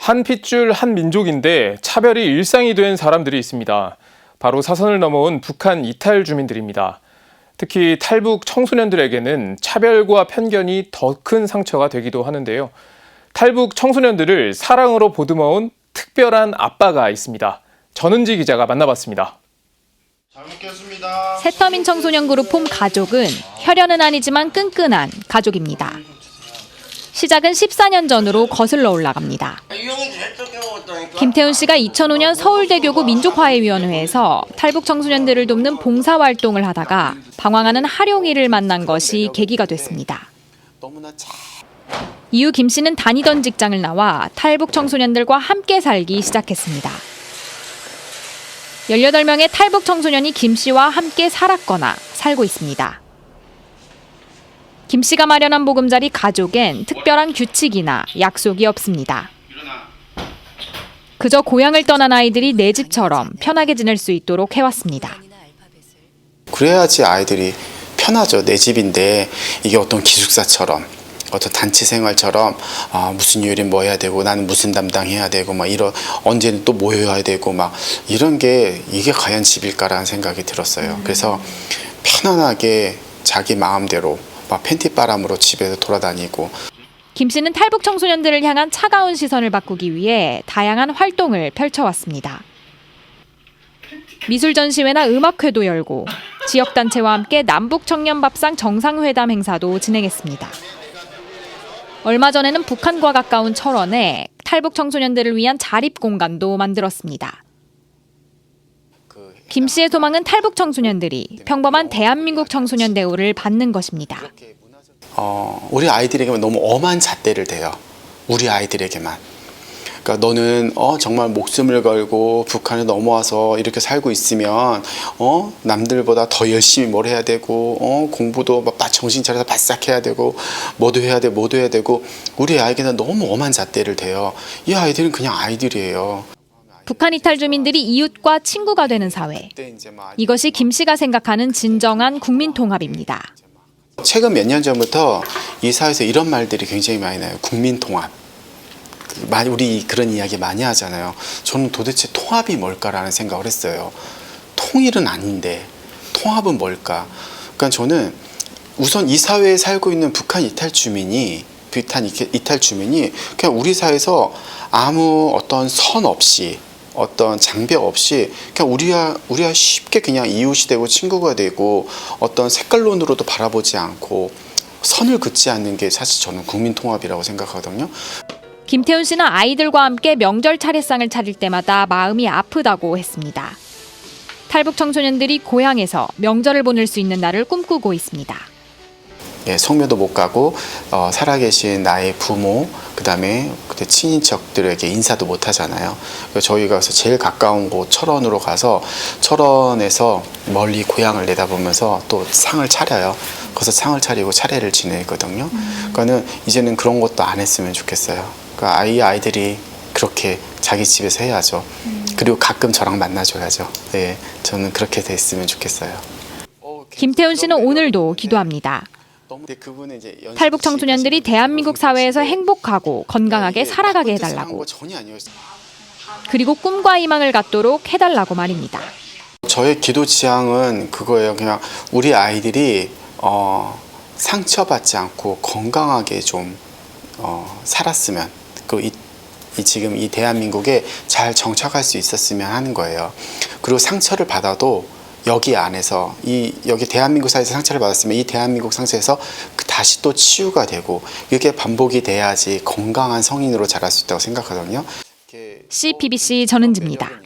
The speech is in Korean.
한 핏줄 한 민족인데 차별이 일상이 된 사람들이 있습니다. 바로 사선을 넘어온 북한 이탈 주민들입니다. 특히 탈북 청소년들에게는 차별과 편견이 더 큰 상처가 되기도 하는데요. 탈북 청소년들을 사랑으로 보듬어온 특별한 아빠가 있습니다. 전은지 기자가 만나봤습니다. 잘 먹겠습니다. 새터민 청소년 그룹 폼 가족은 혈연은 아니지만 끈끈한 가족입니다. 시작은 14년 전으로 거슬러 올라갑니다. 김태훈 씨가 2005년 서울대교구 민족화해위원회에서 탈북 청소년들을 돕는 봉사활동을 하다가 방황하는 하룡이를 만난 것이 계기가 됐습니다. 이후 김 씨는 다니던 직장을 나와 탈북 청소년들과 함께 살기 시작했습니다. 18명의 탈북 청소년이 김 씨와 함께 살았거나 살고 있습니다. 김 씨가 마련한 보금자리 가족엔 특별한 규칙이나 약속이 없습니다. 그저 고향을 떠난 아이들이 내 집처럼 편하게 지낼 수 있도록 해왔습니다. 그래야지 아이들이 편하죠. 내 집인데 이게 어떤 기숙사처럼 어떤 단체 생활처럼 아, 무슨 요리 뭐 해야 되고 나는 무슨 담당해야 되고 막 이런 언제는 또 모여야 되고 막 이런 게 이게 과연 집일까라는 생각이 들었어요. 그래서 편안하게 자기 마음대로 막 팬티바람으로 집에서 돌아다니고 김 씨는 탈북 청소년들을 향한 차가운 시선을 바꾸기 위해 다양한 활동을 펼쳐왔습니다. 미술 전시회나 음악회도 열고 지역 단체와 함께 남북 청년 밥상 정상회담 행사도 진행했습니다. 얼마 전에는 북한과 가까운 철원에 탈북 청소년들을 위한 자립 공간도 만들었습니다. 그김 씨의 소망은 탈북 청소년들이 평범한 대한민국 청소년 대우를 받는 것입니다. 어, 우리 아이들에게만 너무 엄한 잣대를 대요. 우리 아이들에게만. 그러니까 너는 어, 정말 목숨을 걸고 북한에 넘어와서 이렇게 살고 있으면 어, 남들보다 더 열심히 뭘 해야 되고 어, 공부도 막 정신 차려서 바싹 해야 되고 뭐도 해야 돼 뭐도 해야 되고 우리 아이에게는 너무 엄한 잣대를 대요. 이 아이들은 그냥 아이들이에요. 북한 이탈 주민들이 이웃과 친구가 되는 사회. 이것이 김 씨가 생각하는 진정한 국민 통합입니다. 최근 몇 년 전부터 이 사회에서 이런 말들이 굉장히 많이 나요. 국민 통합. 그 많이 우리 그런 이야기 많이 하잖아요. 저는 도대체 통합이 뭘까라는 생각을 했어요. 통일은 아닌데 통합은 뭘까? 그러니까 저는 우선 이 사회에 살고 있는 북한 이탈 주민이 이- 이탈 주민이 그냥 우리 사회에서 아무 어떤 선 없이 어떤 장벽 없이 그냥 우리와 우리와 쉽게 그냥 이웃이 되고 친구가 되고 어떤 색깔론으로도 바라보지 않고 선을 긋지 않는 게 사실 저는 국민 통합이라고 생각하거든요. 김태훈 씨는 아이들과 함께 명절 차례상을 차릴 때마다 마음이 아프다고 했습니다. 탈북 청소년들이 고향에서 명절을 보낼 수 있는 날을 꿈꾸고 있습니다. 예, 성묘도 못 가고 어, 살아계신 나의 부모 그다음에 그때 친인척들에게 인사도 못 하잖아요. 그래서 저희가 가서 제일 가까운 곳 철원으로 가서 철원에서 멀리 고향을 내다보면서 또 상을 차려요. 거기서 상을 차리고 차례를 지내거든요. 그러니까는 이제는 그런 것도 안 했으면 좋겠어요. 그러니까 아이 아이들이 그렇게 자기 집에서 해야죠. 그리고 가끔 저랑 만나줘야죠. 네, 저는 그렇게 됐으면 좋겠어요. 김태훈 씨는 오늘도 기도합니다. 탈북 청소년들이 대한민국 사회에서 행복하고 건강하게 이게 살아가게 해달라고. 그리고 꿈과 희망을 갖도록 해달라고 말입니다. 저의 기도 지향은 그거예요. 그냥 우리 아이들이 어, 상처받지 않고 건강하게 좀 어, 살았으면 그 이, 이 지금 이 대한민국에 잘 정착할 수 있었으면 하는 거예요. 그리고 상처를 받아도 여기 안에서 이 여기 대한민국 사회에서 상처를 받았으면 이 대한민국 상처에서 그 다시 또 치유가 되고 이게 반복이 돼야지 건강한 성인으로 자랄 수 있다고 생각하거든요. CPBC 전은지입니다.